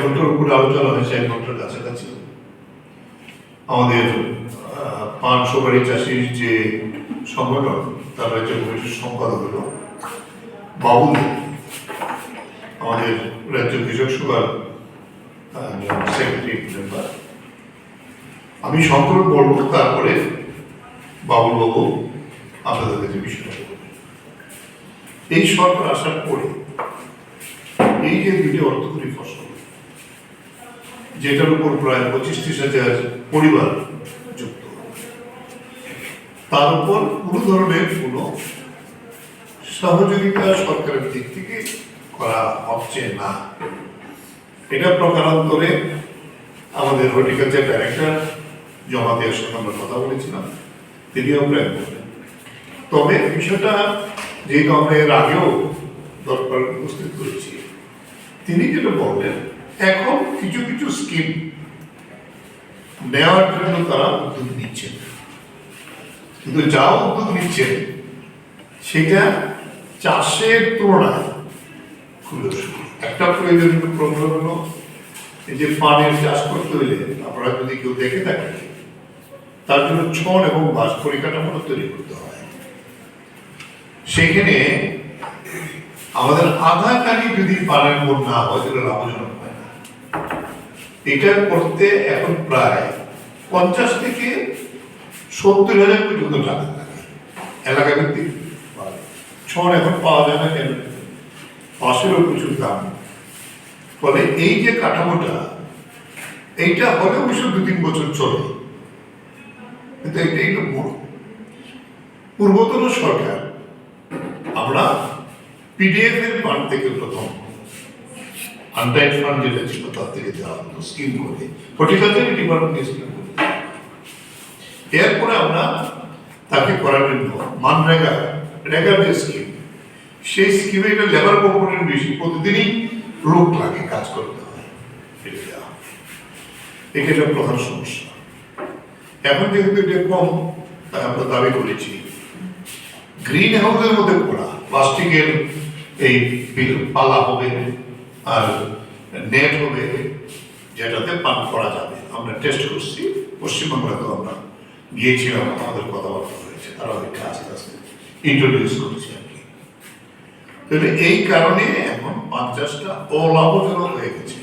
ঘণ্টার উপরে আলোচনা হয়েছে, এক ঘণ্টার কাছাকাছি। আমাদের পান সুপারি চাষির যে সংগঠন, তার রাজ্য কমিটির সম্পাদক হল বাবুল আমাদের রাজ্য কৃষক সভার সেক্রেটারি মেম্বার আমি সংকলন বলব তারপরে বাবুল বাবু আপনাদের কাছে বিষয়টা। এই সরকার আসার পরে এই যে দুটি অর্থকরী ফসল যেটার উপর প্রায় পঁচিশ ত্রিশ হাজার পরিবার যুক্ত। তার উপর কোনো ধরনের কোনো সহযোগিতা সরকারের দিক থেকে করা হচ্ছে না। এটা প্রকারান্তরে আমাদের হর্টিকালচার ডাইরেক্টর জমা দেওয়ার সঙ্গে আমরা কথা বলেছিলাম তিনিও প্ল্যান করবেন তবে বিষয়টা যেহেতু আমরা এর আগেও দরকার উপস্থিত করেছি তিনি যেটা বললেন এখন কিছু কিছু স্কিম নেওয়ার জন্য তারা উদ্যোগ নিচ্ছেন কিন্তু যা উদ্যোগ নিচ্ছেন সেটা চাষের তুলনায় খুবই একটা প্রয়োজনীয় প্রবলেম হলো, এই যে পানের চাষ করতে হলে আপনারা যদি কেউ দেখে থাকেন, তার জন্য ছন এবং বাস পরিকাঠামো তৈরি করতে হয়। সেখানে আমাদের আধা কানি যদি পানের উপর না হয় তাহলে লাভজনক হয় এটা করতে এখন প্রায় পঞ্চাশ থেকে সত্তর হাজার পর্যন্ত টাকা লাগে। এলাকা ভিত্তিক ছড় এখন পাওয়া যায় না কেন? পাশেরও প্রচুর দাম। ফলে এই যে কাঠামোটা, এইটা হলে অবশ্য দু তিন বছর চলে। কিন্তু এটাই তো মূল। পূর্বতন সরকার, আমরা পিডিএফ এর ফান্ড থেকে প্রথম আনটাইড ফান্ড যেটা ছিল তার থেকে দেওয়া স্কিম করে হর্টিকালচার ডিপার্টমেন্ট স্কিম এরপরে আমরা তাকে করার জন্য মানরেগা রেগার স্কিম সেই স্কিমে এটা লেবার কম্পোনেন্ট বেশি, প্রতিদিনই লোক লাগে, কাজ করতে হয়। এটা প্রধান সমস্যা। এখন যেহেতু এটা কম, তাই আমরা দাবি করেছি গ্রিন হাউসের মধ্যে করা প্লাস্টিকের এই পালা হবে। আর নেট হবে যেটাতে পান করা যাবে। আমরা টেস্ট করছি পশ্চিমবাংলাতেও আমরা গিয়েছিলাম, আমাদের কথাবার্তা হয়েছে তারা অনেকটা আস্তে আস্তে ইন্ট্রোডিউস করছে আর কি। তাহলে এই কারণে এখন পঞ্চাশটা অলাভজনক হয়ে গেছে।